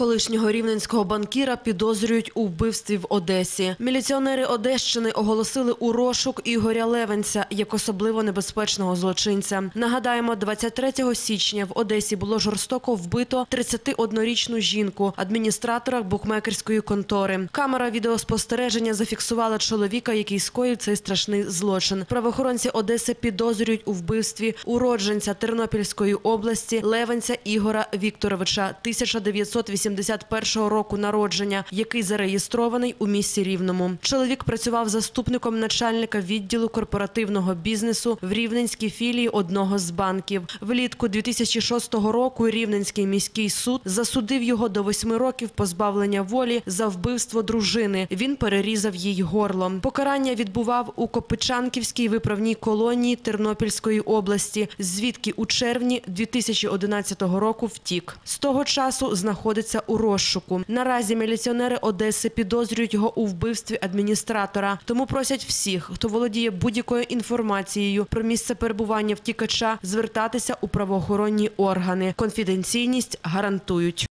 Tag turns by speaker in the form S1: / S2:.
S1: Колишнього рівненського банкіра підозрюють у вбивстві в Одесі. Міліціонери Одещини оголосили у розшук Ігоря Левенця як особливо небезпечного злочинця. Нагадаємо, 23 січня в Одесі було жорстоко вбито 31-річну жінку, адміністратора букмекерської контори. Камера відеоспостереження зафіксувала чоловіка, який скоїв цей страшний злочин. Правоохоронці Одеси підозрюють у вбивстві уродженця Тернопільської області Левенця Ігора Вікторовича 1981 року народження, який зареєстрований у місті Рівному. Чоловік працював заступником начальника відділу корпоративного бізнесу в Рівненській філії одного з банків. Влітку 2006 року Рівненський міський суд засудив його до восьми років позбавлення волі за вбивство дружини. Він перерізав їй горло. Покарання відбував у Копичанківській виправній колонії Тернопільської області, звідки у червні 2011 року втік. З того часу знаходиться у розшуку. Наразі міліціонери Одеси підозрюють його у вбивстві адміністратора. Тому просять всіх, хто володіє будь-якою інформацією про місце перебування втікача, звертатися у правоохоронні органи. Конфіденційність гарантують.